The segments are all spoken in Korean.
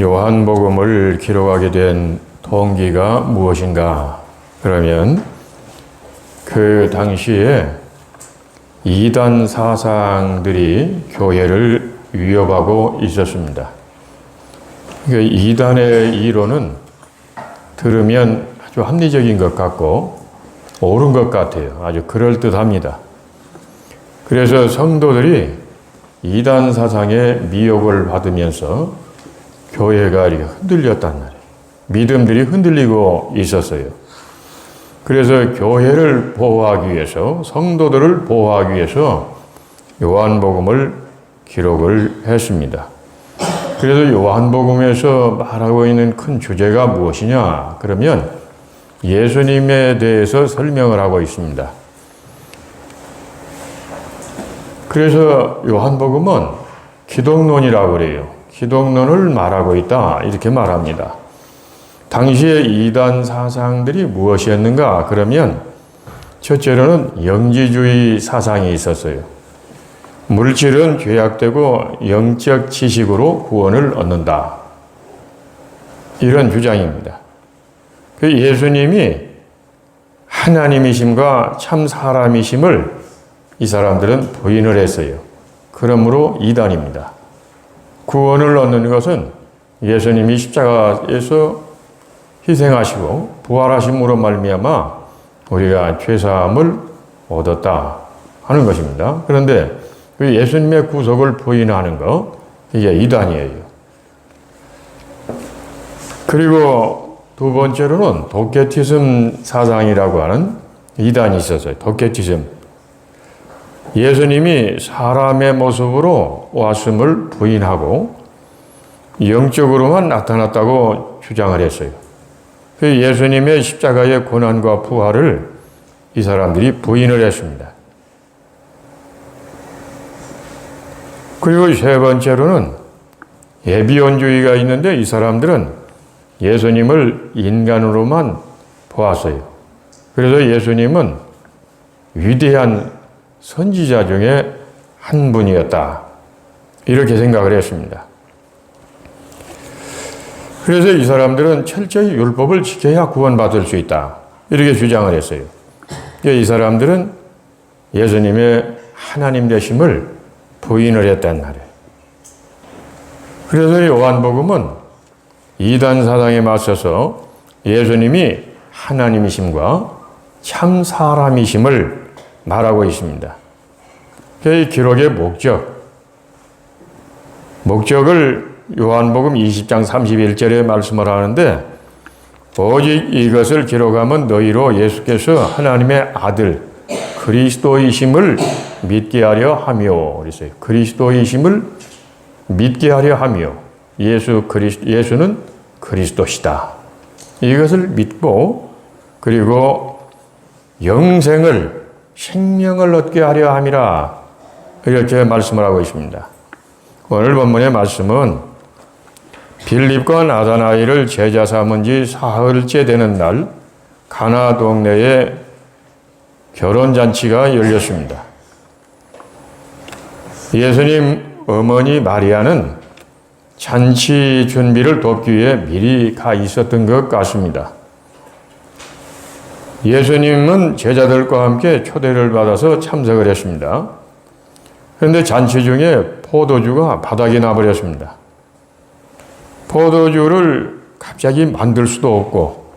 요한복음을 기록하게 된 동기가 무엇인가? 그러면 그 당시에 이단 사상들이 교회를 위협하고 있었습니다. 그러니까 이단의 이론은 들으면 아주 합리적인 것 같고 옳은 것 같아요. 아주 그럴듯합니다. 그래서 성도들이 이단 사상의 미혹을 받으면서 교회가 이렇게 흔들렸단 말이에요. 믿음들이 흔들리고 있었어요. 그래서 교회를 보호하기 위해서, 성도들을 보호하기 위해서 요한복음을 기록을 했습니다. 그래서 요한복음에서 말하고 있는 큰 주제가 무엇이냐? 그러면 예수님에 대해서 설명을 하고 있습니다. 그래서 요한복음은 기독론이라고 그래요. 기독론을 말하고 있다. 이렇게 말합니다. 당시에 이단 사상들이 무엇이었는가? 그러면 첫째로는 영지주의 사상이 있었어요. 물질은 죄악되고 영적 지식으로 구원을 얻는다. 이런 주장입니다. 그 예수님이 하나님이심과 참 사람이심을 이 사람들은 부인을 했어요. 그러므로 이단입니다. 구원을 얻는 것은 예수님이 십자가에서 희생하시고 부활하심으로 말미암아 우리가 죄사함을 얻었다 하는 것입니다. 그런데 그 예수님의 구속을 부인하는 것 이게 이단이에요. 그리고 두 번째로는 도케티즘 사상이라고 하는 이단이 있었어요. 도케티즘. 예수님이 사람의 모습으로 왔음을 부인하고 영적으로만 나타났다고 주장을 했어요. 그 예수님의 십자가의 고난과 부활을 이 사람들이 부인을 했습니다. 그리고 세 번째로는 예비론주의가 있는데 이 사람들은 예수님을 인간으로만 보았어요. 그래서 예수님은 위대한 선지자 중에 한 분이었다. 이렇게 생각을 했습니다. 그래서 이 사람들은 철저히 율법을 지켜야 구원받을 수 있다. 이렇게 주장을 했어요. 이 사람들은 예수님의 하나님 되심을 부인을 했단 말이에요. 그래서 요한복음은 이단 사상에 맞서서 예수님이 하나님이심과 참 사람이심을 말하고 있습니다. 이 기록의 목적, 목적을 요한복음 20장 31절에 말씀을 하는데 오직 이것을 기록하면 너희로 예수께서 하나님의 아들 그리스도이심을 믿게 하려 하며 그랬어요. 그리스도이심을 믿게 하려 하며 예수 그리스 예수는 그리스도시다. 이것을 믿고 그리고 영생을 생명을 얻게 하려 함이라 이렇게 말씀을 하고 있습니다. 오늘 본문의 말씀은 빌립과 나다나이를 제자 삼은 지 사흘째 되는 날 가나 동네에 결혼 잔치가 열렸습니다. 예수님 어머니 마리아는 잔치 준비를 돕기 위해 미리 가 있었던 것 같습니다. 예수님은 제자들과 함께 초대를 받아서 참석을 했습니다. 그런데 잔치 중에 포도주가 바닥에 나버렸습니다. 포도주를 갑자기 만들 수도 없고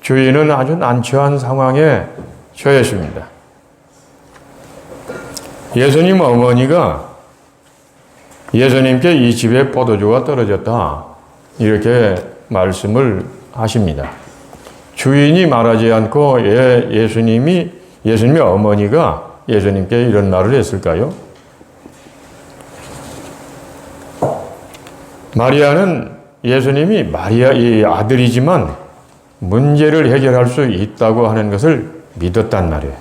주인은 아주 난처한 상황에 처했습니다. 예수님 어머니가 예수님께 이 집에 포도주가 떨어졌다. 이렇게 말씀을 하십니다. 주인이 말하지 않고 예, 예수님이, 예수님의 어머니가 예수님께 이런 말을 했을까요? 마리아는 예수님이 마리아의 아들이지만 문제를 해결할 수 있다고 하는 것을 믿었단 말이에요.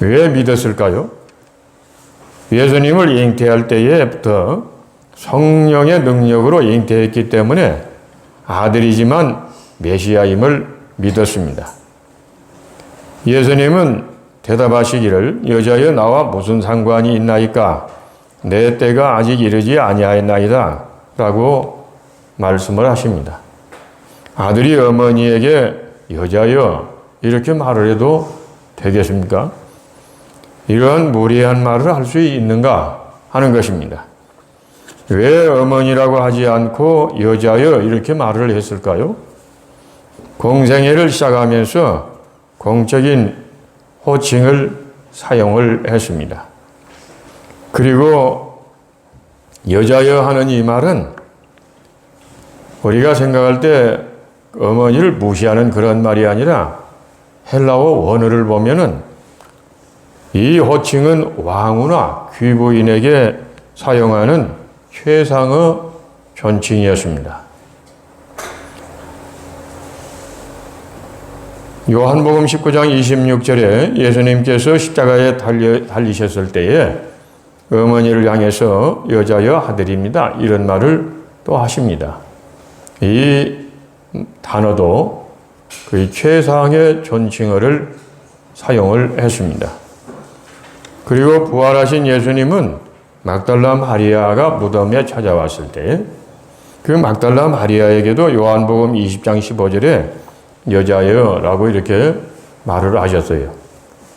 왜 믿었을까요? 예수님을 잉태할 때에부터 성령의 능력으로 잉태했기 때문에 아들이지만 메시아임을 믿었습니다. 예수님은 대답하시기를 여자여 나와 무슨 상관이 있나이까 내 때가 아직 이르지 아니하였나이다 라고 말씀을 하십니다. 아들이 어머니에게 여자여 이렇게 말을 해도 되겠습니까? 이러한 무리한 말을 할 수 있는가 하는 것입니다. 왜 어머니라고 하지 않고 여자여 이렇게 말을 했을까요? 공생애를 시작하면서 공적인 호칭을 사용을 했습니다. 그리고 여자여 하는 이 말은 우리가 생각할 때 어머니를 무시하는 그런 말이 아니라 헬라어 원어를 보면은 이 호칭은 왕후나 귀부인에게 사용하는 최상의 존칭이었습니다. 요한복음 19장 26절에 예수님께서 십자가에 달려, 달리셨을 때에 어머니를 향해서 여자여 아들입니다. 이런 말을 또 하십니다. 이 단어도 그 최상의 존칭어를 사용을 했습니다. 그리고 부활하신 예수님은 막달라 마리아가 무덤에 찾아왔을 때 그 막달라 마리아에게도 요한복음 20장 15절에 여자여 라고 이렇게 말을 하셨어요.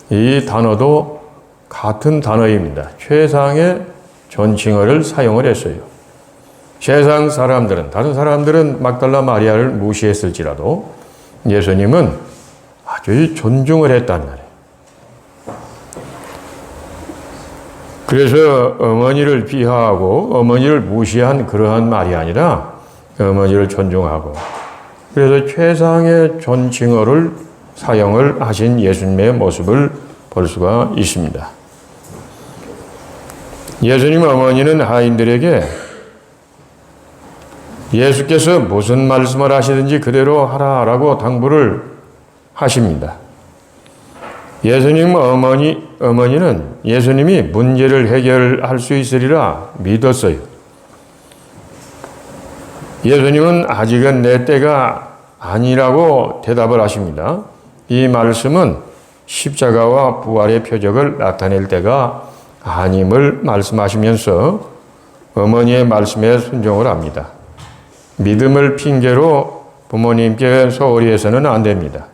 이 단어도 같은 단어입니다. 최상의 존칭어를 사용을 했어요. 세상 사람들은 다른 사람들은 막달라 마리아를 무시했을지라도 예수님은 아주 존중을 했단 말이에요. 그래서 어머니를 비하하고 어머니를 무시한 그러한 말이 아니라 어머니를 존중하고 그래서 최상의 존칭어를 사용을 하신 예수님의 모습을 볼 수가 있습니다. 예수님 어머니는 하인들에게 예수께서 무슨 말씀을 하시든지 그대로 하라라고 당부를 하십니다. 예수님 어머니, 어머니는 예수님이 문제를 해결할 수 있으리라 믿었어요. 예수님은 아직은 내 때가 아니라고 대답을 하십니다. 이 말씀은 십자가와 부활의 표적을 나타낼 때가 아님을 말씀하시면서 어머니의 말씀에 순종을 합니다. 믿음을 핑계로 부모님께 소홀히 해서는 안 됩니다.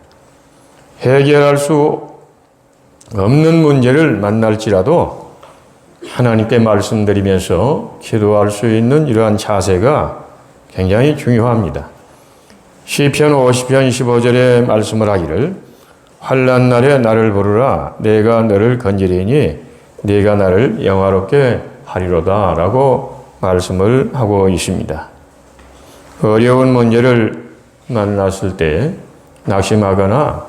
해결할 수 없는 문제를 만날지라도 하나님께 말씀드리면서 기도할 수 있는 이러한 자세가 굉장히 중요합니다. 시편 50편 15절에 말씀을 하기를 환난 날에 나를 부르라 내가 너를 건지리니 네가 나를 영화롭게 하리로다라고 말씀을 하고 있습니다. 어려운 문제를 만났을 때 낙심하거나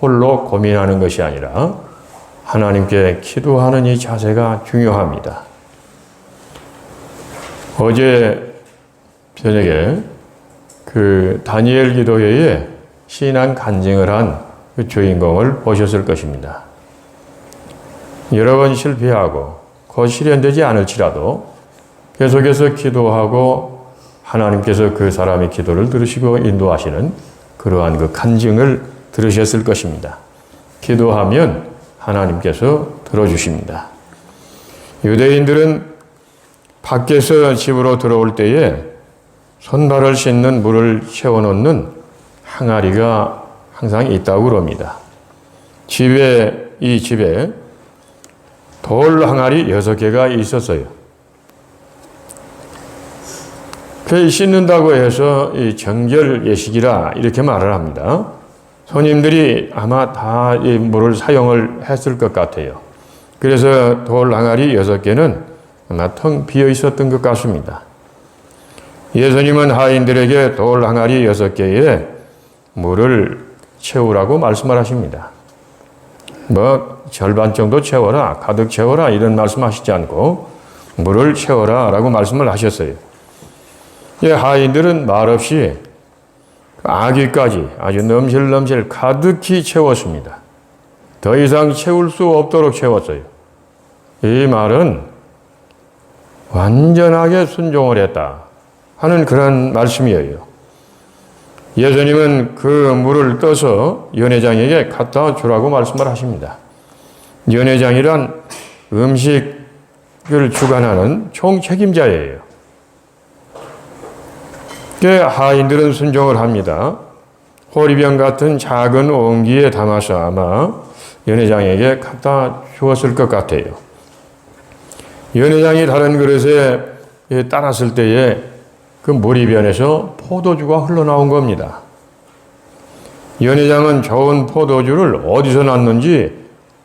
홀로 고민하는 것이 아니라 하나님께 기도하는 이 자세가 중요합니다. 어제 저녁에 그 다니엘 기도회에 신앙 간증을 한 그 주인공을 보셨을 것입니다. 여러 번 실패하고 곧 실현되지 않을지라도 계속해서 기도하고 하나님께서 그 사람의 기도를 들으시고 인도하시는 그러한 그 간증을 들으셨을 것입니다. 기도하면 하나님께서 들어주십니다. 유대인들은 밖에서 집으로 들어올 때에 손발을 씻는 물을 채워놓는 항아리가 항상 있다고 그럽니다. 집에, 이 집에 돌 항아리 여섯 개가 있었어요. 그 씻는다고 해서 이 정결 예식이라 이렇게 말을 합니다. 손님들이 아마 다 이 물을 사용을 했을 것 같아요. 그래서 돌 항아리 여섯 개는 아마 텅 비어 있었던 것 같습니다. 예수님은 하인들에게 돌 항아리 여섯 개에 물을 채우라고 말씀을 하십니다. 뭐 절반 정도 채워라, 가득 채워라 이런 말씀하시지 않고 물을 채워라라고 말씀을 하셨어요. 예, 하인들은 말없이 아기까지 아주 넘실넘실 가득히 채웠습니다. 더 이상 채울 수 없도록 채웠어요. 이 말은 완전하게 순종을 했다 하는 그런 말씀이에요. 예수님은 그 물을 떠서 연회장에게 갖다 주라고 말씀을 하십니다. 연회장이란 음식을 주관하는 총책임자예요. 그 하인들은 순종을 합니다. 호리병 같은 작은 옹기에 담아서 아마 연회장에게 갖다 주었을 것 같아요. 연회장이 다른 그릇에 따랐을 때에 그 모리변에서 포도주가 흘러나온 겁니다. 연회장은 좋은 포도주를 어디서 났는지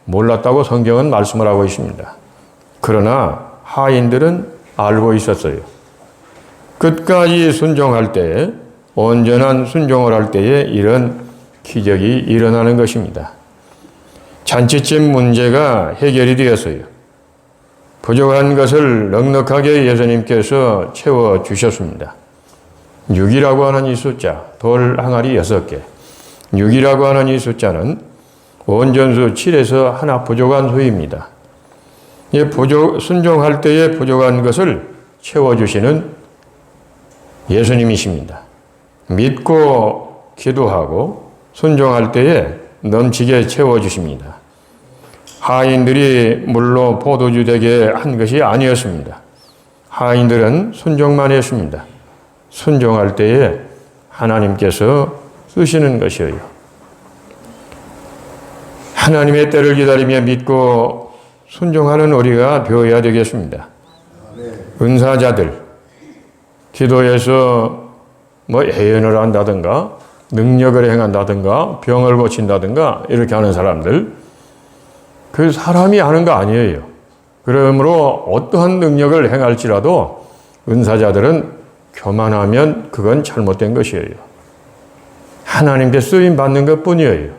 몰랐다고 성경은 말씀을 하고 있습니다. 그러나 하인들은 알고 있었어요. 끝까지 순종할 때, 온전한 순종을 할 때에 이런 기적이 일어나는 것입니다. 잔치집 문제가 해결이 되었어요. 부족한 것을 넉넉하게 예수님께서 채워 주셨습니다. 6이라고 하는 이 숫자, 돌 항아리 6개. 6이라고 하는 이 숫자는 원전수 7에서 하나 부족한 수입니다. 이 부족, 순종할 때에 부족한 것을 채워주시는 예수님이십니다. 믿고 기도하고 순종할 때에 넘치게 채워주십니다. 하인들이 물로 포도주 되게 한 것이 아니었습니다. 하인들은 순종만 했습니다. 순종할 때에 하나님께서 쓰시는 것이에요. 하나님의 때를 기다리며 믿고 순종하는 우리가 되어야 되겠습니다. 은사자들, 기도에서 뭐 예언을 한다든가, 능력을 행한다든가, 병을 고친다든가, 이렇게 하는 사람들, 그 사람이 하는 거 아니에요. 그러므로 어떠한 능력을 행할지라도 은사자들은 교만하면 그건 잘못된 것이에요. 하나님께 쓰임 받는 것 뿐이에요.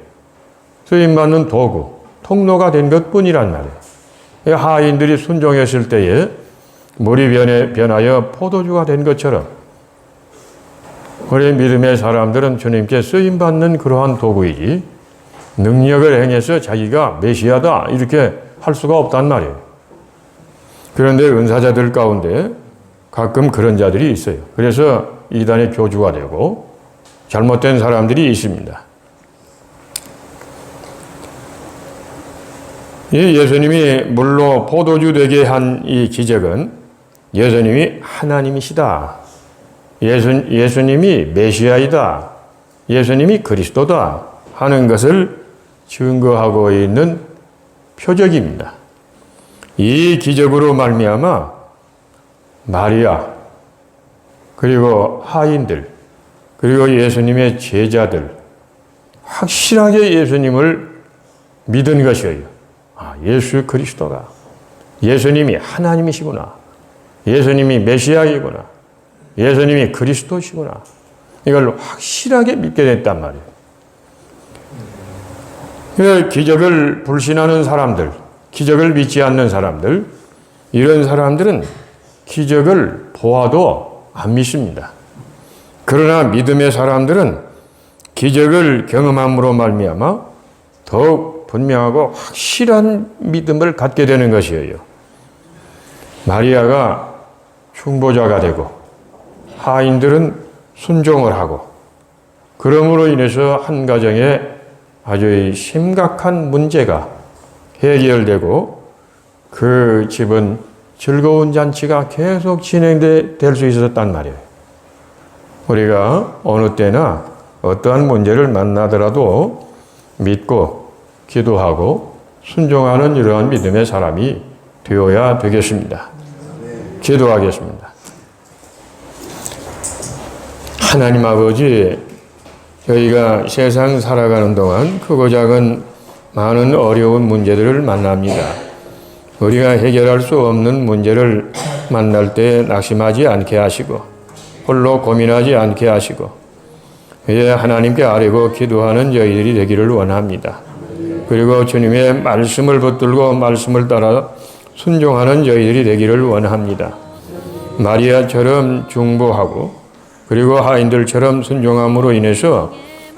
쓰임 받는 도구, 통로가 된 것 뿐이란 말이에요. 하인들이 순종했을 때에 물이 변해, 변하여 포도주가 된 것처럼 우리 믿음의 사람들은 주님께 쓰임 받는 그러한 도구이지 능력을 행해서 자기가 메시아다 이렇게 할 수가 없단 말이에요. 그런데 은사자들 가운데 가끔 그런 자들이 있어요. 그래서 이단의 교주가 되고 잘못된 사람들이 있습니다. 이 예수님이 물로 포도주 되게 한 이 기적은 예수님이 하나님이시다. 예수, 예수님이 메시아이다. 예수님이 그리스도다. 하는 것을 증거하고 있는 표적입니다. 이 기적으로 말미암아 마리아 그리고 하인들 그리고 예수님의 제자들 확실하게 예수님을 믿은 것이에요. 아, 예수 그리스도가 예수님이 하나님이시구나. 예수님이 메시아이구나. 예수님이 그리스도시구나. 이걸 확실하게 믿게 됐단 말이에요. 그 기적을 불신하는 사람들, 기적을 믿지 않는 사람들, 이런 사람들은 기적을 보아도 안 믿습니다. 그러나 믿음의 사람들은 기적을 경험함으로 말미암아 더욱 분명하고 확실한 믿음을 갖게 되는 것이에요. 마리아가 중보자가 되고 하인들은 순종을 하고 그러므로 인해서 한 가정에 아주 심각한 문제가 해결되고 그 집은 즐거운 잔치가 계속 진행될 수 있었단 말이에요. 우리가 어느 때나 어떠한 문제를 만나더라도 믿고 기도하고 순종하는 이러한 믿음의 사람이 되어야 되겠습니다. 기도하겠습니다. 하나님 아버지, 저희가 세상 살아가는 동안 크고 작은 많은 어려운 문제들을 만납니다. 우리가 해결할 수 없는 문제를 만날 때 낙심하지 않게 하시고, 홀로 고민하지 않게 하시고, 예, 하나님께 아뢰고 기도하는 저희들이 되기를 원합니다. 그리고 주님의 말씀을 붙들고 말씀을 따라 순종하는 저희들이 되기를 원합니다. 마리아처럼 중보하고 그리고 하인들처럼 순종함으로 인해서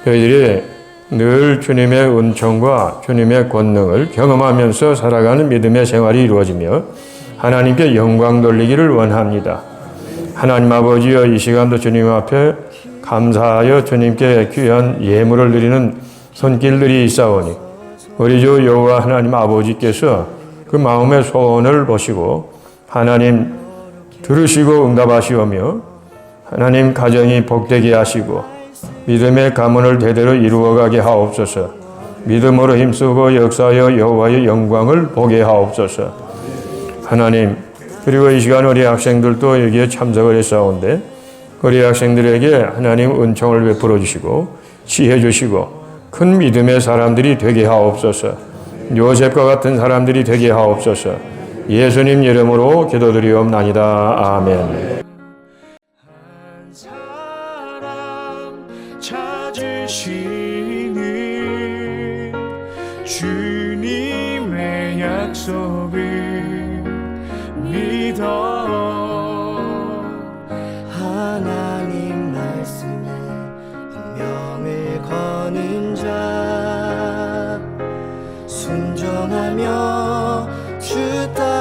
저희들이 늘 주님의 은총과 주님의 권능을 경험하면서 살아가는 믿음의 생활이 이루어지며 하나님께 영광 돌리기를 원합니다. 하나님 아버지여 이 시간도 주님 앞에 감사하여 주님께 귀한 예물을 드리는 손길들이 있사오니 우리 주 여호와 하나님 아버지께서 그 마음의 소원을 보시고 하나님 들으시고 응답하시오며 하나님 가정이 복되게 하시고 믿음의 가문을 대대로 이루어가게 하옵소서. 믿음으로 힘쓰고 역사하여 여호와의 영광을 보게 하옵소서. 하나님 그리고 이 시간 우리 학생들도 여기에 참석을 했사온데 우리 학생들에게 하나님 은총을 베풀어 주시고 지혜 주시고 큰 믿음의 사람들이 되게 하옵소서. 요셉과 같은 사람들이 되게 하옵소서. 예수님 이름으로 기도드리옵나이다. 아멘. 순종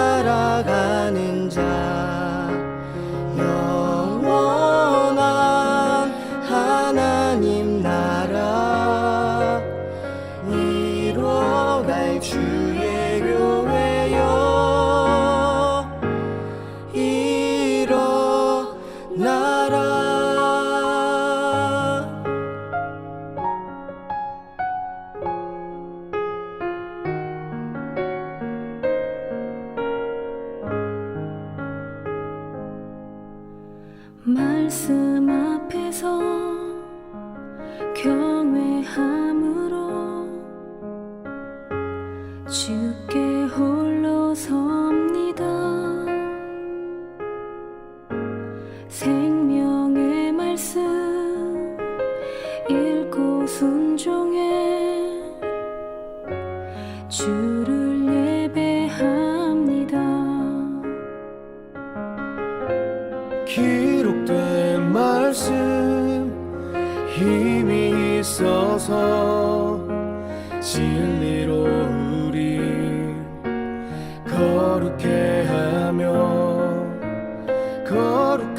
경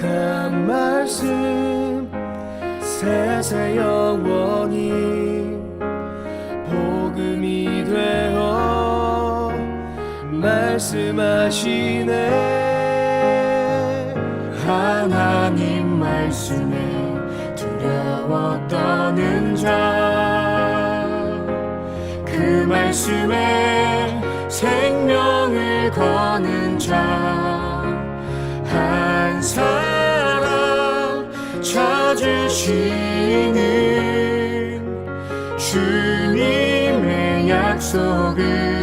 거룩한 말씀. 세세 영원히 복음이 되어 말씀하시네. 하나님 말씀에 두려워 떠는 자그 말씀에 생명을 거는 자 한 사람 찾으시는 주님의 약속을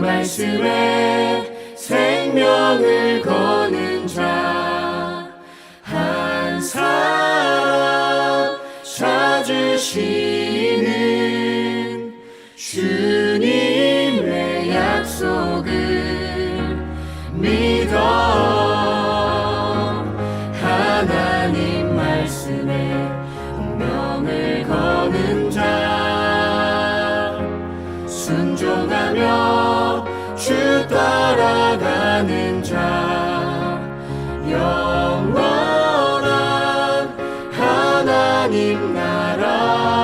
말씀에 생명을 거는 자 한 사람 찾으시 하나님 나라.